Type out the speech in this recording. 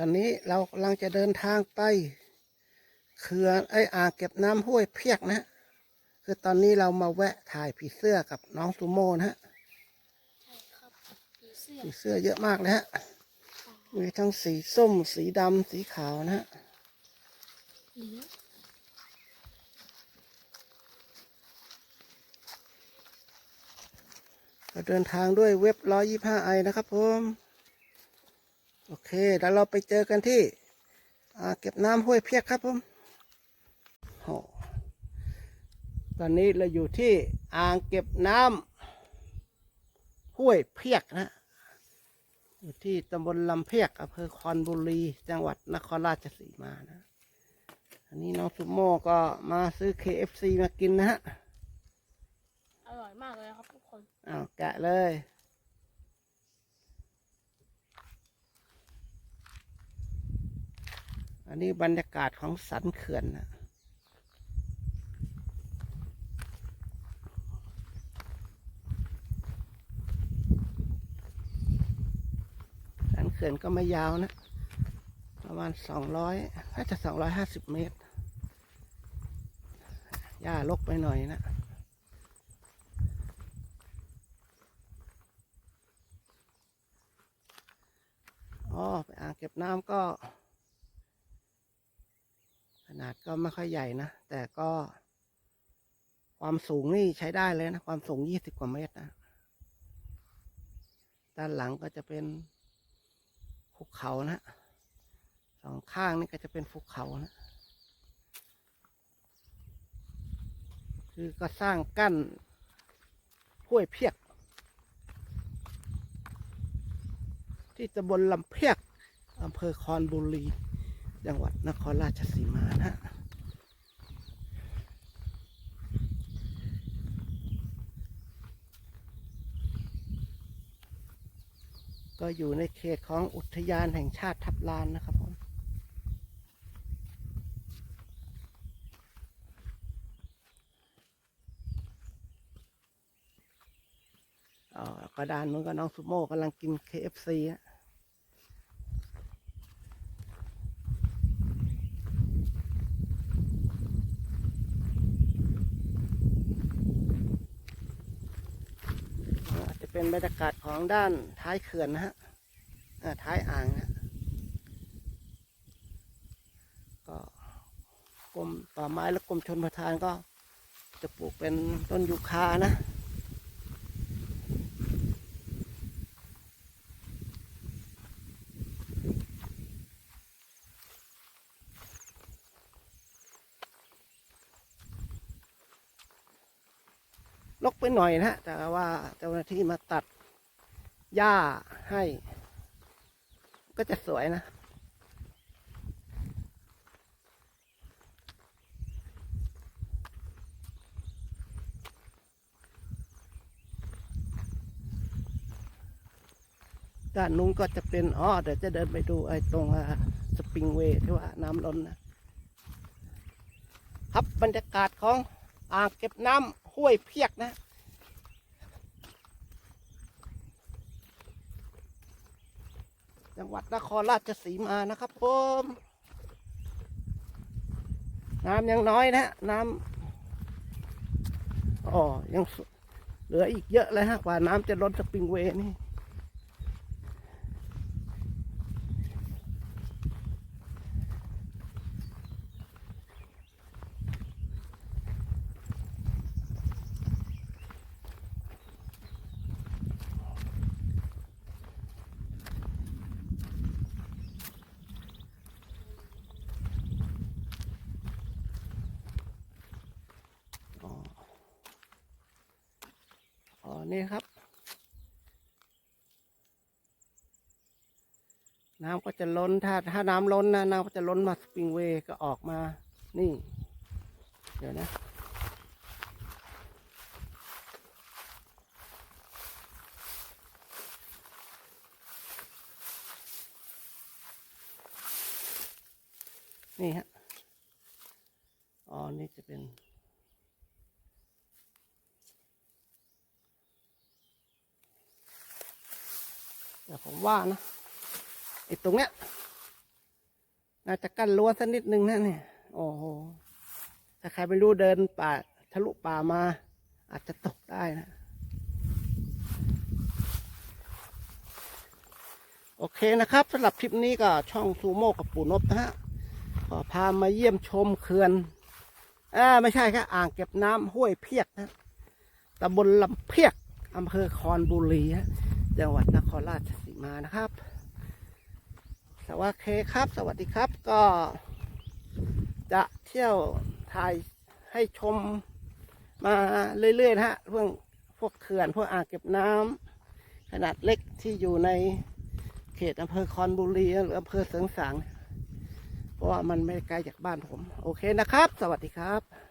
ตอนนี้เรากำลังจะเดินทางไปเขื่อนไออ่างเก็บน้ำห้วยเพียกนะฮะคือตอนนี้เรามาแวะถ่ายผีเสื้อกับน้องซูโม่นะฮะใช่ครับผีเสื้อผีเสื้อเยอะมากเลยฮะ มีทั้งสีส้ม สีดำ สีขาวนะฮะเหลืองเราเดินทางด้วยเว็บ 125i นะครับผม โอเคเดี๋ยวเราไปเจอกันที่อ่างเก็บน้ำห้วยเพียกครับผมโอ้ตอนนี้เราอยู่ที่อ่างเก็บน้ำห้วยเพียกนะอยู่ที่ตำบลลำเพียกอำเภอคอนบุรี จังหวัดนครราชสีมานะอันนี้น้องสุโม่ก็มาซื้อ KFC มากินนะฮะ อร่อยมากเลยครับทุกคน อ้าวแกะเลย อันนี้บรรยากาศของสันเขื่อนนะสันเขื่อนก็ไม่ยาวนะ ประมาณสองร้อยน่าจะสองร้อยห้าสิบเมตร หญ้าลกไปหน่อยนะอ๋อไปอ่างเก็บน้ำก็าดก็ไม่ค่อยใหญ่นะ แต่ก็ ความสูงนี่ใช้ได้เลยนะ ความสูงยี่สิบกว่าเมตรนะ ด้านหลังก็จะเป็นภูเขานะสองข้างนี่ก็จะเป็นภูเขานะ คือก็สร้างกั้นห้วยเพียก ที่ตำบลลำเพียกอำเภอคอนบุรี จังหวัดนครราชสีมานะฮะก็อยู่ในเขตของอุทยานแห่งชาติทับลานนะครับผมออกระดานนู้นก็น้องสุโม่กำลังกิน KFC อาจจะ เป็นบรรยากาศของด้านท้ายเขื่อนนะฮะท้ายอ่างนะก็กรมป่าไม้และกรมชนประทานก็จะปลูกเป็นต้นยูคานะ ลกไปหน่อยนะฮะแต่ว่าเจ้าหน้าที่มาตัดหญ้าให้ ก็จะสวยนะ ด้านนู้นก็จะเป็นอ๋อเดี๋ยวจะเดินไปดูไอ้ตรงสปริงเวย์ที่ว่าน้ำล้นนะครับบรรยากาศของอ่างเก็บน้ำ ห้วยเพียกนะจังหวัดนครราชสีมานะครับผมน้ำยังน้อยนะน้ำอ๋อยังเหลืออีกเยอะเลยฮะกว่าน้ำจะล้นสปริงเวย์นี่ นี่ครับ น้ำก็จะล้นถ้าถ้าน้ำล้นนะน้ำก็จะล้นมาสปริงเวย์ก็ออกมา นี่ เดี๋ยวนะนี่ฮะ อ๋อ นี่จะเป็น แต่ผมว่านะไอ้ตรงเนี้ยน่าจะกั้นรั้วสักนิดนึงนะเนี่ย โอ้โหถ้าใครไม่รู้เดินป่าทะลุป่ามา อาจจะตกได้นะ โอเคนะครับสำหรับคลิปนี้ก็ช่องซูโม่กับปู่นบนะฮะก็พามาเยี่ยมชมเขื่อนอ่าไม่ใช่ครับอ่างเก็บน้ำห้วยเพียกนะตำบลลำเพียกอำเภอคอนบุรีฮะ จังหวัดนครราชสีมานะครับ สวัสดีครับ สวัสดีครับก็ จะเที่ยวถ่ายให้ชมมาเรื่อยๆนะฮะพวกพวกเขื่อนพวกอ่างเก็บน้ำขนาดเล็กที่อยู่ในเขตอำเภอคอนบุรีหรืออำเภอเสริงสางเพราะว่ามันไม่ไกลจากบ้านผม โอเคนะครับ สวัสดีครับ